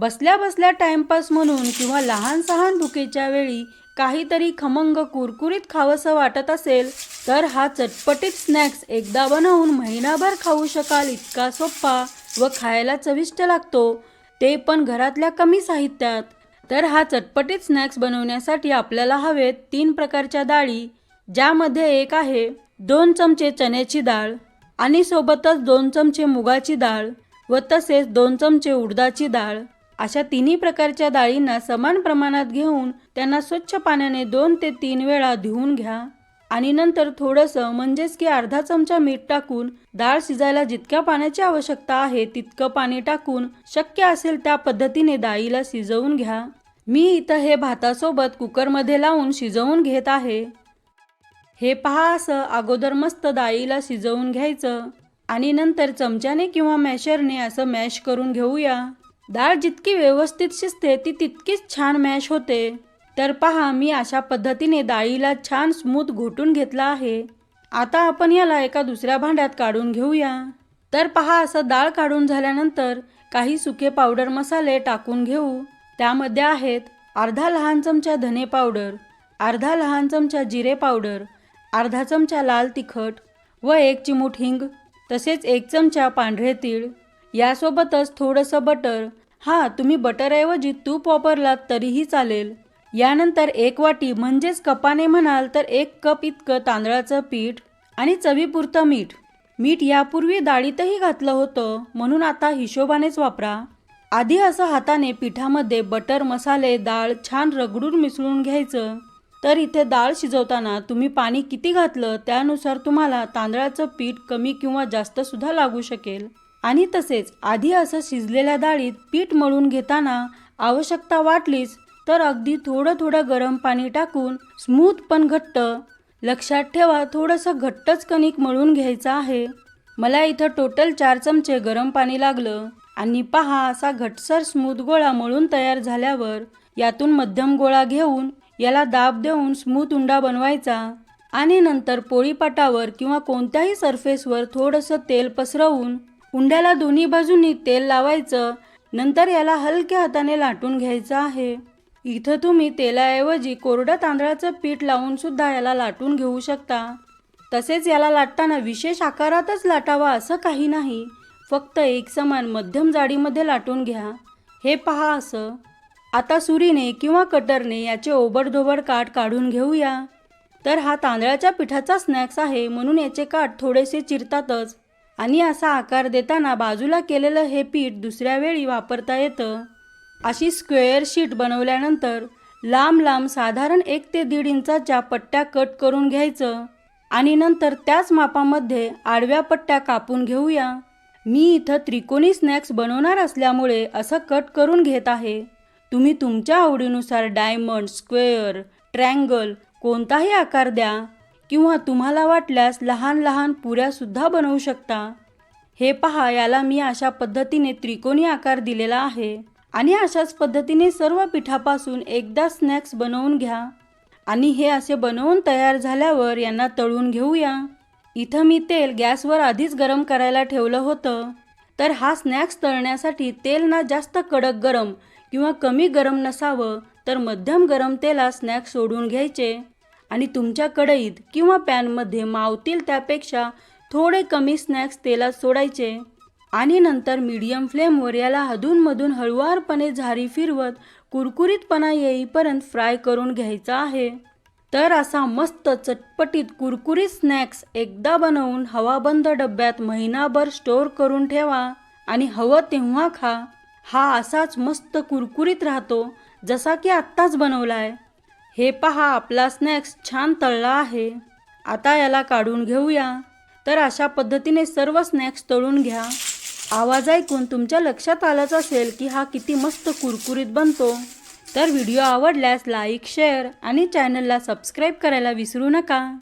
बसल्या बसल्या टाइमपास म्हणून किंवा लहान सहान भुकेच्या वेळी काहीतरी खमंग कुरकुरीत खावंसं वाटत असेल तर हा चटपटीत स्नॅक्स एकदा बनवून महिनाभर खाऊ शकाल इतका सोप्पा व खायला चविष्ट लागतो. ते पण घरातल्या कमी साहित्यात. तर हा चटपटीत स्नॅक्स बनवण्यासाठी आपल्याला हवेत तीन प्रकारच्या डाळी ज्यामध्ये एक आहे दोन चमचे चण्याची डाळ आणि सोबतच दोन चमचे मुगाची डाळ व तसेच दोन चमचे उडदाची डाळ. अशा तिन्ही प्रकारच्या डाळींना समान प्रमाणात घेऊन त्यांना स्वच्छ पाण्याने दोन ते तीन वेळा धुवून घ्या. आणि नंतर थोडंसं म्हणजेच की अर्धा चमचा मीठ टाकून डाळ शिजायला जितक्या पाण्याची आवश्यकता आहे तितकं पाणी टाकून शक्य असेल त्या पद्धतीने डाळीला शिजवून घ्या. मी इथं हे भातासोबत कुकरमध्ये लावून शिजवून घेत आहे. हे पहा असं अगोदर मस्त डाळीला शिजवून घ्यायचं. आणि नंतर चमच्याने किंवा मॅशरने असं मॅश करून घेऊया. डाळ जितकी व्यवस्थित शिजते ती तितकीच छान मॅश होते. तर पहा मी अशा पद्धतीने डाळीला छान स्मूथ घोटून घेतला आहे. आता आपण याला एका दुसऱ्या भांड्यात काढून घेऊया. तर पहा असं डाळ काढून झाल्यानंतर काही सुके पावडर मसाले टाकून घेऊ. त्यामध्ये आहेत अर्धा लहान चमचा धने पावडर अर्धा लहान चमचा जिरे पावडर अर्धा चमचा लाल तिखट व एक चिमूट हिंग तसेच एक चमचा पांढरे तीळ. यासोबतच थोडंसं बटर हां तुम्ही बटरऐवजी तूप वापरलात तरीही चालेल. यानंतर एक वाटी म्हणजेच कपाने म्हणाल तर एक कप इतकं तांदळाचं पीठ आणि चवीपुरतं मीठ. मीठ यापूर्वी डाळीतही घातलं होतं म्हणून आता हिशोबानेच वापरा. आधी असं हाताने पिठामध्ये बटर मसाले डाळ छान रगडून मिसळून घ्यायचं. तर इथे डाळ शिजवताना तुम्ही पाणी किती घातलं त्यानुसार तुम्हाला तांदळाचं पीठ कमी किंवा जास्त सुद्धा लागू शकेल. आणि तसेच आधी असं शिजलेल्या डाळीत पीठ मळून घेताना आवश्यकता वाटलीच तर अगदी थोडं थोडं गरम पाणी टाकून स्मूथ पण घट्ट. लक्षात ठेवा थोडंसं घट्टच कणिक मळून घ्यायचं आहे. मला इथं टोटल चार चमचे गरम पाणी लागलं. आणि पहा असा घटसर स्मूथ गोळा मळून तयार झाल्यावर यातून मध्यम गोळा घेऊन याला दाब देऊन स्मूथ उंडा बनवायचा. आणि नंतर पोळीपाटावर किंवा कोणत्याही सरफेसवर थोडंसं तेल पसरवून उंड्याला दोन्ही बाजूंनी तेल लावायचं नंतर याला हलक्या हाताने लाटून घ्यायचं आहे. इथं तुम्ही तेलाऐवजी कोरडं तांदळाचं पीठ लावून सुद्धा याला लाटून घेऊ शकता. तसेच याला लाटताना विशेष आकारातच लाटावा असं काही नाही. फक्त एक समान मध्यम जाडीमध्ये लाटून घ्या. हे पहा असं. आता सुरीने किंवा कटरने याचे ओबडधोबड काठ काढून घेऊया. तर हा तांदळाच्या पिठाचा स्नॅक्स आहे म्हणून याचे काठ थोडेसे चिरतातच. आणि असा आकार देताना बाजूला केलेलं हे पीठ दुसऱ्या वेळी वापरता येतं. अशी स्क्वेअर शीट बनवल्यानंतर लांब लांब साधारण एक ते दीड इंचाच्या पट्ट्या कट करून घ्यायचं आणि नंतर त्याच मापामध्ये आडव्या पट्ट्या कापून घेऊया. मी इथं त्रिकोणी स्नॅक्स बनवणार असल्यामुळे असं कट करून घेत आहे. तुम्ही तुमच्या आवडीनुसार डायमंड स्क्वेअर ट्रँगल कोणताही आकार द्या. किंवा तुम्हाला वाटल्यास लहान लहान पुऱ्यासुद्धा बनवू शकता. हे पहा याला मी अशा पद्धतीने त्रिकोणी आकार दिलेला आहे. आणि अशाच पद्धतीने सर्व पिठापासून एकदा स्नॅक्स बनवून घ्या. आणि हे असे बनवून तयार झाल्यावर यांना तळून घेऊया. इथं मी तेल गॅसवर आधीच गरम करायला ठेवलं होतं. तर हा स्नॅक्स तळण्यासाठी तेल ना जास्त कडक गरम किंवा कमी गरम नसावं तर मध्यम गरम तेलात स्नॅक्स सोडून घ्यायचे. आणि तुमच्या कढईत किंवा पॅनमध्ये मावतील त्यापेक्षा थोडे कमी स्नॅक्स तेलात सोडायचे. आणि नंतर मीडियम फ्लेमवर याला अधूनमधून हळुवारपणे झारी फिरवत कुरकुरीतपणा येईपर्यंत फ्राय करून घ्यायचा आहे. तर असा मस्त चटपटीत कुरकुरीत स्नॅक्स एकदा बनवून हवाबंद डब्यात महिनाभर स्टोअर करून ठेवा आणि हवं तेव्हा खा. हा असाच मस्त कुरकुरीत राहतो जसा की आत्ताच बनवलाय. हे पहा आपला स्नॅक्स छान तळला आहे. आता याला काढून घेऊया. तर अशा पद्धतीने सर्व स्नॅक्स तळून घ्या. आवाज ऐकून तुमच्या लक्षात आलंच असेल की हा किती मस्त कुरकुरीत बनतो. तर व्हिडिओ आवडल्यास लाईक शेअर आणि चॅनलला सबस्क्राईब करायला विसरू नका.